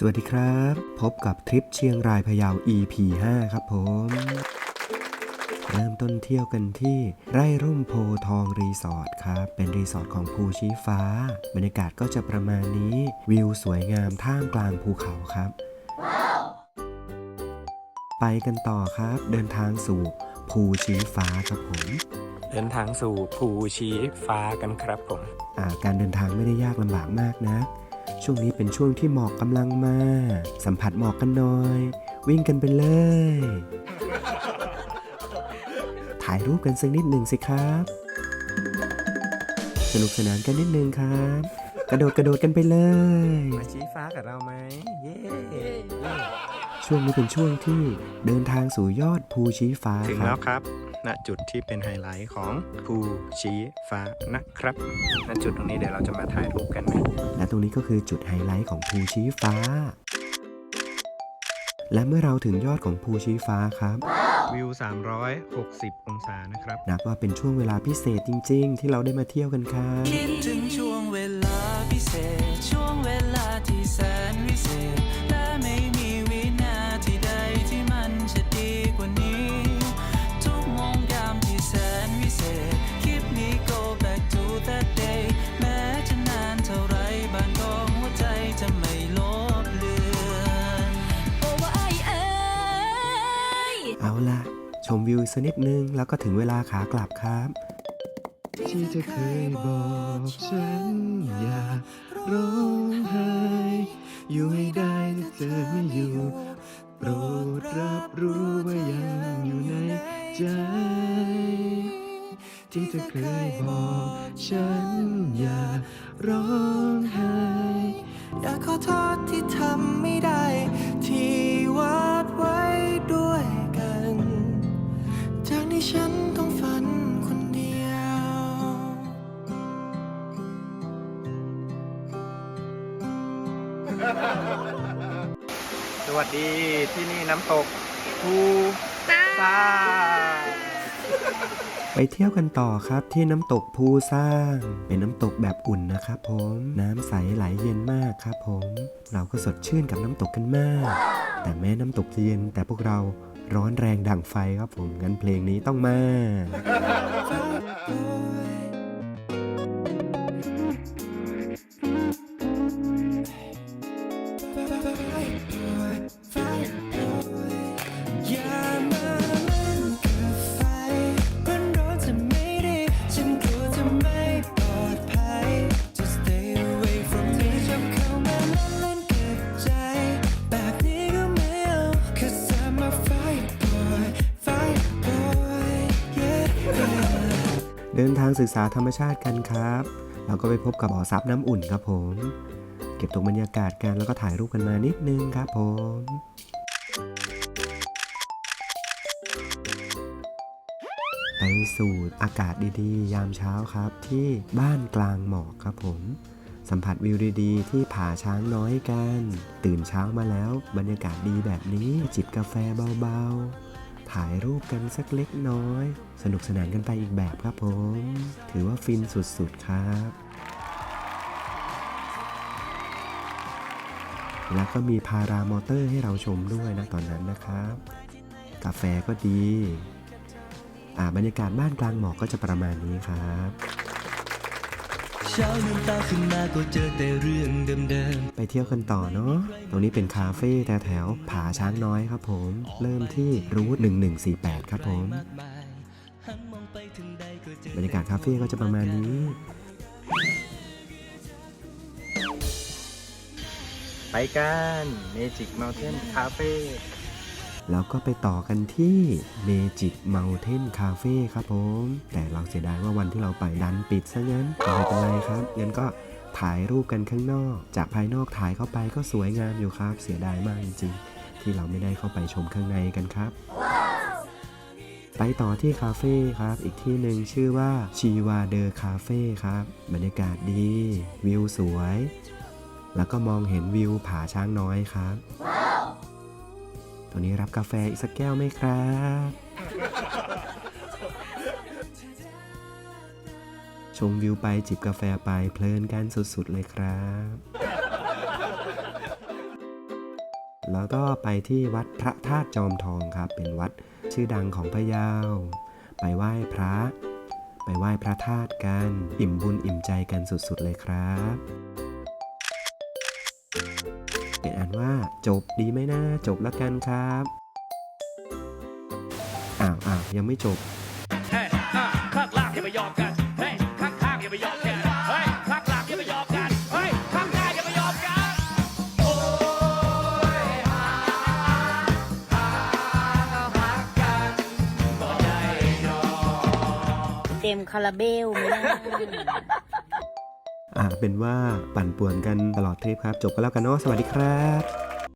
สวัสดีครับ พบกับทริปเชียงรายพะเยา EP 5 ครับผม เริ่มต้นเที่ยวกันที่ไร่ร่มโพทองรีสอร์ทครับ เป็นรีสอร์ทของภูชี้ฟ้า บรรยากาศก็จะประมาณนี้ วิวสวยงามท่ามกลางภูเขาครับ ไปกันต่อครับ เดินทางสู่ภูชี้ฟ้าครับผม เดินทางสู่ภูชีฟ้ากันครับผม อ่าการเดินทางไม่ได้ยากลำบากมากนะ ช่วงนี้เป็นช่วงที่หมอกกำลังมา สัมผัสหมอกกันหน่อย วิ่งกันไปเลย ถ่ายรูปกันสักนิดหนึ่งสิครับ สนุกสนานกันนิดนึงครับ กระโดดกระโดดกันไปเลย มาชี้ฟ้ากับเราไหมเย้ช่วงนี้เป็นช่วงที่เดินทางสู่ยอดภูชี้ฟ้าถึงคแล้รัวบครับ ณ จุดที่เป็นไฮไลท์ของภูชีฟ้านะครับ ณ จุดตรงนี้เดี๋ยวเราจะมาถ่ายรูปกันนะและตรงนี้ก็คือจุดไฮไลท์ของภูชี้ฟ้า และเมื่อเราถึงยอดของภูชี้ฟ้าครับ วิว 360 องศานะครับ นับว่าเป็นช่วงเวลาพิเศษจริง ๆ ที่เราได้มาเที่ยวกันครับ คิดถึงช่วงเวลา พิเศษ ช่วงเวลาที่แสนวิเศษ และไม่มีวินาทีใดที่มันจะดีกว่านี้ ทุกโมงยามที่แสนวิเศษ Keep me go back to that day แม้จะนานเท่าไรบางของหัวใจจะไม่ลบเลือนโอ้ว่าไอเอ้ย เอาล่ะ ชมวิวสักนิดนึงแล้วก็ถึงเวลาขากลับครับ ที่จะเคยบอกฉันอย่าร้องไห้อยู่ให้ได้ถ้าเธอไม่อยู่ โปรดรับรู้ว่ายังอยู่ในใจ ที่เธอเคยบอกฉันอย่าร้องไห้อยากขอโทษที่ทำไม่ได้ ที่วาดไว้ด้วยกัน จากที่ฉันต้องฝัน สวัสดีที่นี่น้ำตกภูซาไปเที่ยวกันต่อครับที่น้ำตกภูสร้าง เป็นน้ำตกแบบอุ่นนะครับผม น้ำใสไหลเย็นมากครับผม เราก็สดชื่นกับน้ำตกกันมาก แต่แม้น้ำตกจะเย็นแต่พวกเราร้อนแรงดั่งไฟครับผมงั้นเพลงนี้ต้องมา เดินทางศึกษาธรรมชาติกันครับ เราก็ไปพบกับบ่อซับน้ำอุ่นครับผม เก็บตกบรรยากาศกันแล้วก็ถ่ายรูปกันมานิดนึงครับผมไปสูดอากาศดีๆ ยามเช้าครับ ที่บ้านกลางหมอกครับผม สัมผัสวิวดีๆ ที่ผาช้างน้อยกัน ตื่นเช้ามาแล้ว บรรยากาศดีแบบนี้จิบกาแฟเบาๆ ถ่ายรูปกันสักเล็กน้อย สนุกสนานกันไปอีกแบบครับผม ถือว่าฟินสุดๆครับ แล้วก็มีพารามอเตอร์ให้เราชมด้วยนะตอนนั้นนะครับ กาแฟก็ดี อ่าบรรยากาศบ้านกลางหมอกก็จะประมาณนี้ครับ เช้าลืมตาขึ้นมาก็เจอแต่เรื่องเดิมไปเที่ยวกันต่อเนาะ ตรงนี้เป็นคาเฟ่แถวแถวผาช้างน้อยครับผม เริ่มที่รูท1148 ครับผม ๆมากมายหันมองไปถึงใดก็เจอบรรยากาศคาเฟ่ก็จะประมาณนี้ ไปกัน Magic Mountain Cafe แล้วก็ไปต่อกันที่ Magic Mountain Cafe ครับผม แต่เราเสียดายว่าวันที่เราไปดันปิดซะงั้นไม่เป็นไรครับ งั้นก็ถ่ายรูปกันข้างนอก จากภายนอกถ่ายเข้าไปก็สวยงามอยู่ครับ เสียดายมากจริงๆ ที่เราไม่ได้เข้าไปชมข้างในกันครับ ไปต่อที่คาเฟ่ครับ อีกที่หนึ่งชื่อว่าชีวาเดอคาเฟ่ครับ บรรยากาศดี วิวสวย แล้วก็มองเห็นวิวผาช้างน้อยครับ วนี้รับกาแฟอีกสักแก้วไหมครับชมวิวไปจิบกาแฟไปเพลินกันสุดๆเลยครับ แล้วก็ไปที่วัดพระธาตุจอมทองครับ เป็นวัดชื่อดังของพะเยา ไปไหว้พระ ไปไหว้พระธาตุกัน อิ่มบุญอิ่มใจกันสุดๆเลยครับ ว่าจบดีไหมนะจบแล้วกันครับอ้าวอ้าวยังไม่จบเฮ้ยอะข้างล่างอย่าไปยอมกันเฮ้ยข้างข้างอย่าไปยอมกันเฮ้ยข้างหลังอย่าไปยอมกันเฮ้ยข้างหน้าอย่าไปยอมกันเต็มคาราเบลไหมล่ะ อ่าเป็นว่าปั่นป่วนกันตลอดทริปครับ จบกันแล้วกันเนาะสวัสดีครับ